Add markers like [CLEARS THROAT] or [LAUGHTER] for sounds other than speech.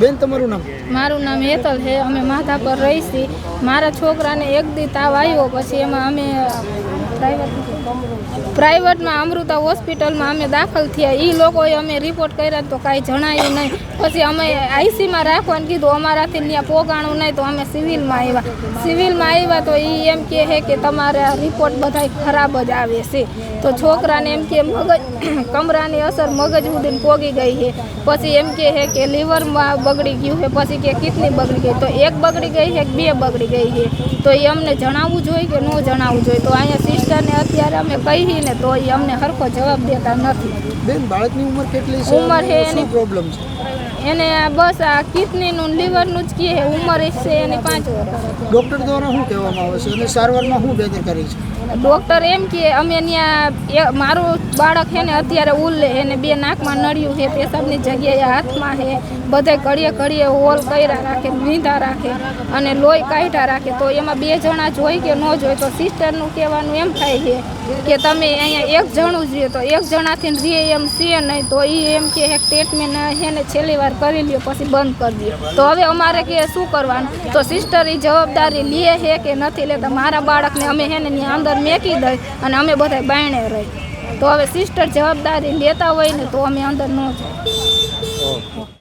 બેન, તમારું નામ? મારું નામ હેતલ છે. અમે માથા પર રહી મારા છોકરાને એક દી તાવ આવ્યો, પછી એમાં અમે પ્રાઇવેટમાં અમૃતા હોસ્પિટલમાં અમે દાખલ થયા. એ લોકોએ અમે રિપોર્ટ કર્યા તો કાંઈ જણાયું નહીં. પછી અમે આઈસીમાં રાખવાનું કીધું, અમારાથી ત્યાં પોગાણું નહીં તો અમે સિવિલમાં આવ્યા સિવિલમાં આવ્યા તો એ એમ કહે છે કે તમારા રિપોર્ટ બધા ખરાબ જ આવે છે. તો છોકરાને એમ કે મગજ, [CLEARS THROAT] કમરાની અસર મગજ સુધી પોગી ગઈ છે. પછી એમ કહે છે કે લીવરમાં બગડી ગયું છે, પછી કે કિડની બગડી ગઈ. તો એક બગડી ગઈ છે બે બગડી ગઈ છે. તો એ અમને જણાવવું જોઈએ કે ન જણાવવું જોઈએ? તો અહીંયા સિસ્ટરને અત્યારે અમે કહીએ ને તો એ અમને સરખો જવાબ દેતા નથી. બેન બાળકની ઉંમર કેટલી છે? ઉંમર છે એની- પ્રોબ્લેમ છે? એને આ બસ આ કિડનીનું લીવરનું જ કહે ઉંમર છે એની પાંચ વર્ષ. ડૉક્ટર દ્વારા શું કહેવામાં આવે છે અને સારવારમાં શું બેદરકારી છે? ડૉક્ટર એમ કે અમે ત્યાં મારું બાળક છે ને અત્યારે ઉલ્લે એને બે નાકમાં નળિયું છે પેશાબની જગ્યાએ હાથમાં છે. બધે ઘડીએ ઘડીએ હોલ કર્યા રાખે નીંધા રાખે અને લોહી કાઢ્યા રાખે. તો એમાં બે જણા જોઈ કે ન જોઈ તો સિસ્ટરનું કહેવાનું એમ થાય છે કે તમે અહીંયા એક જણું જ રહ્યો તો એક જણાથી રે એમ છે નહીં. તો એ એમ કે ટ્રીટમેન્ટ છે ને છેલ્લી વાર કરી લ્યો, પછી બંધ કરી દો તો હવે અમારે કે શું કરવાનું? તો સિસ્ટર એ જવાબદારી લે છે કે નથી લેતા? મારા બાળકને અમે હેને ત્યાં અંદર મેકી દઈ અને અમે બધા બાયણે રહી. તો હવે સિસ્ટર જવાબદારી લેતા હોય ને તો અમે અંદર ન જઈએ